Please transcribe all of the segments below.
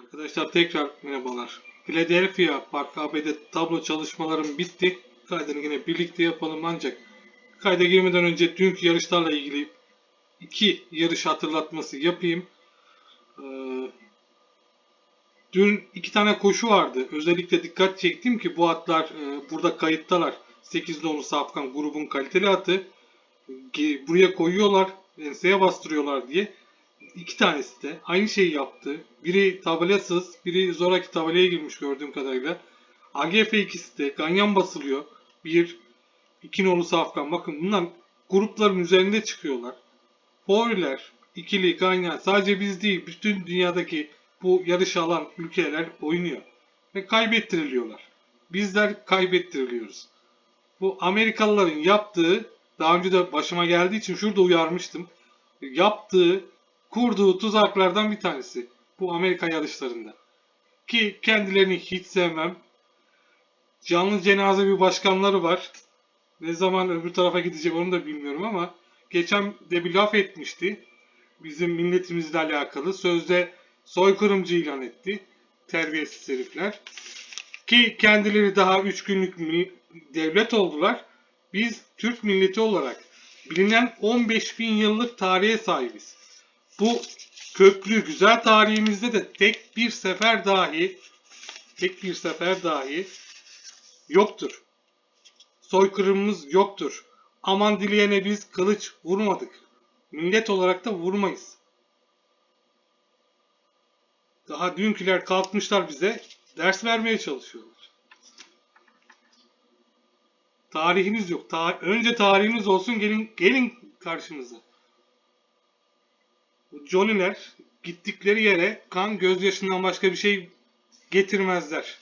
Arkadaşlar tekrar merhabalar. Philadelphia Park AB'de tablo çalışmalarım bitti. Kaydını yine birlikte yapalım ancak kayda girmeden önce dünkü yarışlarla ilgili iki yarış hatırlatması yapayım. Ee, dün iki tane koşu vardı. Özellikle dikkat çektim ki bu atlar e, burada kayıttalar. 8 nolu Safkan grubun kaliteli atı. Buraya koyuyorlar, enseye bastırıyorlar diye. İki tanesi de aynı şeyi yaptı. Biri tabelasız, biri zoraki tabelaya girmiş gördüğüm kadarıyla. AGF ikisi de ganyan basılıyor. Bir, iki nolu safkan. Bakın bunlar grupların üzerinde çıkıyorlar. Favoriler, ikili, ganyan sadece biz değil bütün dünyadaki bu yarış alan ülkeler oynuyor. Ve kaybettiriliyorlar. Bizler kaybettiriliyoruz. Bu Amerikalıların yaptığı daha önce de başıma geldiği için şurada uyarmıştım. Yaptığı kurduğu tuzaklardan bir tanesi. Bu Amerika yarışlarında. Ki kendilerini hiç sevmem. Canlı cenaze bir başkanları var. Ne zaman öbür tarafa gidecek onu da bilmiyorum ama geçen de bir laf etmişti. Bizim milletimizle alakalı. Sözde soykırımcı ilan etti. Terbiyesiz herifler. Ki kendileri daha 3 günlük devlet oldular. Biz Türk milleti olarak bilinen 15 bin yıllık tarihe sahibiz bu köklü güzel tarihimizde de tek bir sefer dahi tek bir sefer dahi yoktur. Soykırımımız yoktur. Aman dileyene biz kılıç vurmadık. Millet olarak da vurmayız. Daha dünküler kalkmışlar bize ders vermeye çalışıyorlar. Tarihimiz yok. Ta- önce tarihimiz olsun gelin gelin karşımıza. Johnny'ler gittikleri yere kan gözyaşından başka bir şey getirmezler.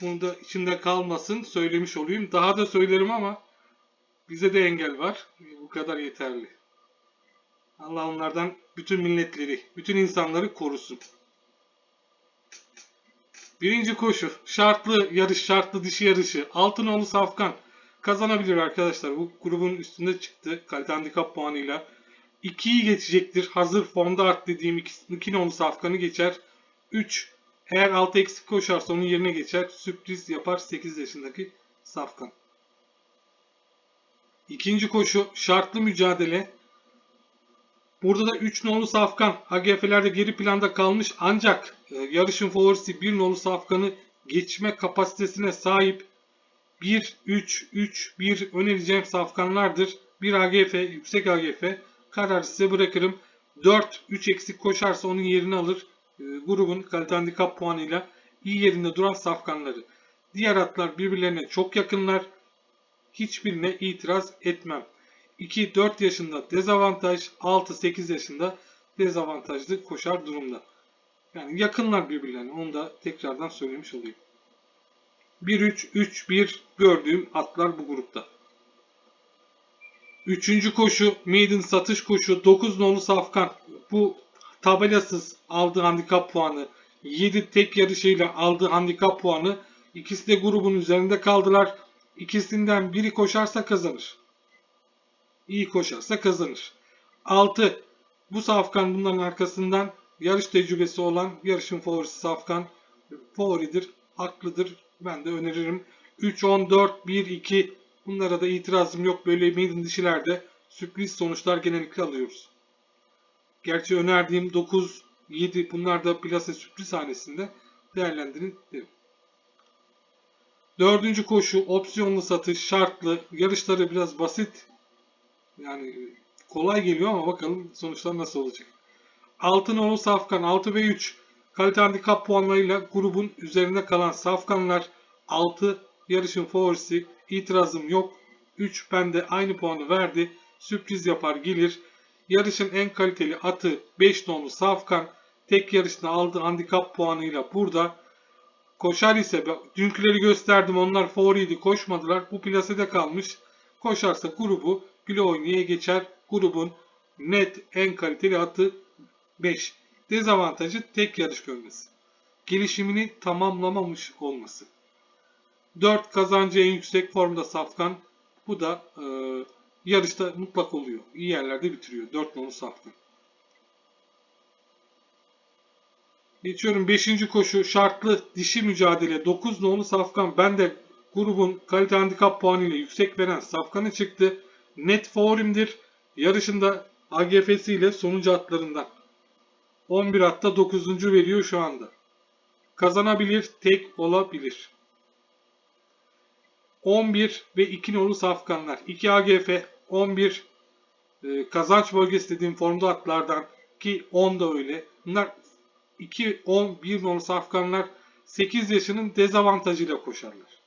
Bunu da içimde kalmasın söylemiş olayım. Daha da söylerim ama bize de engel var. Bu kadar yeterli. Allah onlardan bütün milletleri, bütün insanları korusun. Birinci koşu. Şartlı yarış, şartlı dişi yarışı. Altınoğlu Safkan kazanabilir arkadaşlar. Bu grubun üstünde çıktı. Kalite handikap puanıyla. 2'yi geçecektir. Hazır formda art dediğim 2 nolu Safkan'ı geçer. 3 eğer 6 eksik koşarsa onun yerine geçer. Sürpriz yapar 8 yaşındaki Safkan. İkinci koşu şartlı mücadele. Burada da 3 nolu Safkan HGF'lerde geri planda kalmış ancak e, yarışın favorisi 1 nolu Safkan'ı geçme kapasitesine sahip 1 3 3 1 önereceğim safkanlardır. 1 AGF, yüksek AGF. Karar size bırakırım. 4 3 eksik koşarsa onun yerini alır. E, grubun kalite handikap puanıyla iyi yerinde duran safkanları. Diğer atlar birbirlerine çok yakınlar. Hiçbirine itiraz etmem. 2-4 yaşında dezavantaj, 6-8 yaşında dezavantajlı koşar durumda. Yani yakınlar birbirlerine. Onu da tekrardan söylemiş olayım. 1-3-3-1 gördüğüm atlar bu grupta. Üçüncü koşu maiden satış koşu 9 nolu safkan. Bu tabelasız aldığı handikap puanı 7 tek yarışıyla aldığı handikap puanı ikisi de grubun üzerinde kaldılar. İkisinden biri koşarsa kazanır. İyi koşarsa kazanır. 6 bu safkan bunların arkasından yarış tecrübesi olan yarışın favorisi safkan favoridir, haklıdır. Ben de öneririm. 3, 10, 4, 1, 2 bunlara da itirazım yok. Böyle maiden dişilerde sürpriz sonuçlar genellikle alıyoruz. Gerçi önerdiğim 9, 7 bunlar da plase sürpriz hanesinde değerlendirin derim. Dördüncü koşu opsiyonlu satış şartlı. Yarışları biraz basit. Yani kolay geliyor ama bakalım sonuçlar nasıl olacak. Altınoğlu Safkan 6 ve 3 kalite handikap puanlarıyla grubun üzerinde kalan Safkanlar 6 yarışın favorisi itirazım yok. 3 bende aynı puanı verdi. Sürpriz yapar gelir. Yarışın en kaliteli atı 5 nolu Safkan tek yarışta aldığı handikap puanıyla burada. Koşar ise dünküleri gösterdim onlar favoriydi koşmadılar. Bu plasede kalmış. Koşarsa grubu güle oynaya geçer. Grubun net en kaliteli atı 5. Dezavantajı tek yarış görmesi. Gelişimini tamamlamamış olması. 4 kazancı en yüksek formda Safkan. Bu da e, yarışta mutlak oluyor. İyi yerlerde bitiriyor. 4 nolu Safkan. Geçiyorum 5. koşu şartlı dişi mücadele 9 nolu Safkan. Ben de grubun kalite handikap puanı ile yüksek veren Safkan'ı çıktı. Net favorimdir. Yarışında AGF'si ile sonuncu atlarından. 11 atta 9. veriyor şu anda. Kazanabilir, tek olabilir. 11 ve 2 nolu Safkanlar. 2 AGF, 11 e, kazanç bölgesi dediğim formda atlardan ki 10 da öyle. Bunlar 2, 10, 1 nolu Safkanlar 8 yaşının dezavantajıyla koşarlar.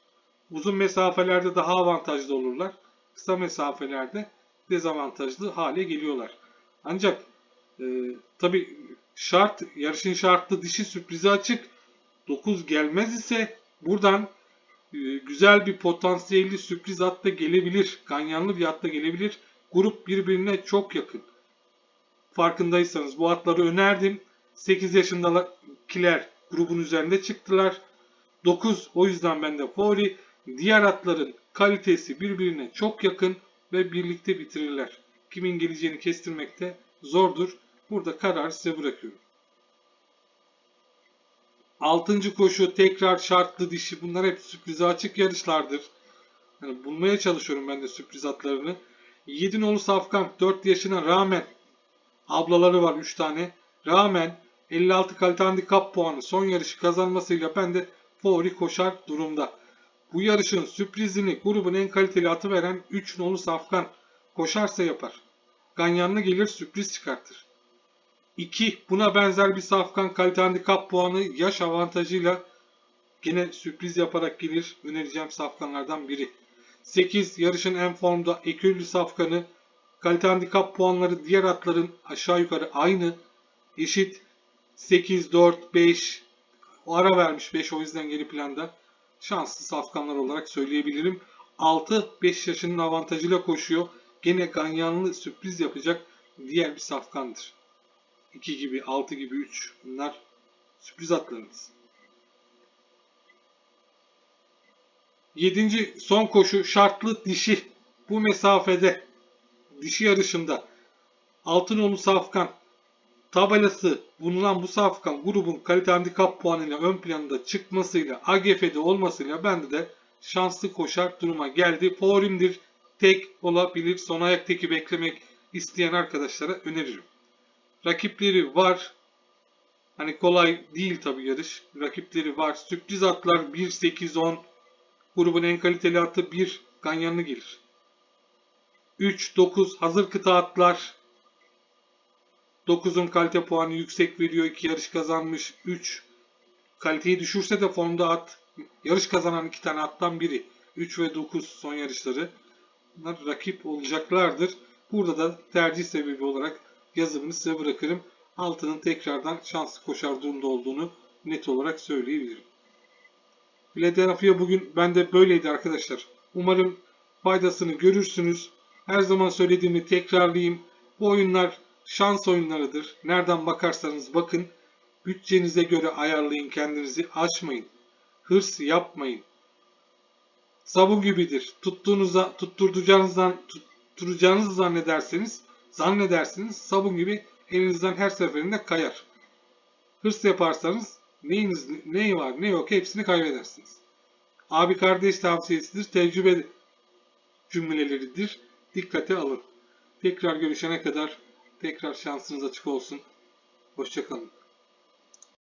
Uzun mesafelerde daha avantajlı olurlar. Kısa mesafelerde dezavantajlı hale geliyorlar. Ancak e, tabi şart, yarışın şartlı dişi sürprizi açık. 9 gelmez ise buradan güzel bir potansiyelli sürpriz at da gelebilir. Ganyanlı bir at da gelebilir. Grup birbirine çok yakın. Farkındaysanız bu atları önerdim. 8 yaşındakiler grubun üzerinde çıktılar. 9 o yüzden bende favori. Diğer atların kalitesi birbirine çok yakın ve birlikte bitirirler. Kimin geleceğini kestirmekte zordur. Burada kararı size bırakıyorum. Altıncı koşu tekrar şartlı dişi. Bunlar hep sürprize açık yarışlardır. Yani bulmaya çalışıyorum ben de sürpriz atlarını. 7 nolu Safkan 4 yaşına rağmen ablaları var 3 tane. Rağmen 56 kalite handikap puanı son yarışı kazanmasıyla ben de favori koşar durumda. Bu yarışın sürprizini grubun en kaliteli atı veren 3 nolu Safkan koşarsa yapar. Ganyanlı gelir sürpriz çıkartır. 2. Buna benzer bir Safkan kalite handikap puanı yaş avantajıyla gene sürpriz yaparak gelir. Önereceğim Safkanlardan biri. 8. Yarışın en formda ekürlü Safkanı kalite handikap puanları diğer atların aşağı yukarı aynı. Eşit 8, 4, 5 o ara vermiş 5 o yüzden geri planda şanslı safkanlar olarak söyleyebilirim. 6 5 yaşının avantajıyla koşuyor. Gene ganyanlı sürpriz yapacak diğer bir safkandır. 2 gibi, 6 gibi, 3 bunlar sürpriz atlarımız. 7. son koşu şartlı dişi. Bu mesafede dişi yarışında Altınoğlu Safkan tabelası bulunan bu Safkan grubun kalite handikap puanıyla ön planda çıkmasıyla AGF'de olmasıyla bende de şanslı koşar duruma geldi. Favorimdir. Tek olabilir. Son ayak teki beklemek isteyen arkadaşlara öneririm. Rakipleri var. Hani kolay değil tabi yarış. Rakipleri var. Sürpriz atlar 1-8-10. Grubun en kaliteli atı 1 Ganyanlı gelir. 3-9 hazır kıta atlar 9'un kalite puanı yüksek veriyor. 2 yarış kazanmış. 3 kaliteyi düşürse de formda at. Yarış kazanan 2 tane attan biri. 3 ve 9 son yarışları. Bunlar rakip olacaklardır. Burada da tercih sebebi olarak yazımını size bırakırım. Altının tekrardan şanslı koşar durumda olduğunu net olarak söyleyebilirim. Philadelphia bugün bende böyleydi arkadaşlar. Umarım faydasını görürsünüz. Her zaman söylediğimi tekrarlayayım. Bu oyunlar şans oyunlarıdır. Nereden bakarsanız bakın. Bütçenize göre ayarlayın kendinizi. Açmayın. Hırs yapmayın. Sabun gibidir. Tuttuğunuzda, tutturacağınızdan, tutturacağınızı zannederseniz, zannedersiniz sabun gibi elinizden her seferinde kayar. Hırs yaparsanız neyiniz, ne var ne yok hepsini kaybedersiniz. Abi kardeş tavsiyesidir, tecrübe cümleleridir. Dikkate alın. Tekrar görüşene kadar Tekrar şansınız açık olsun. Hoşçakalın.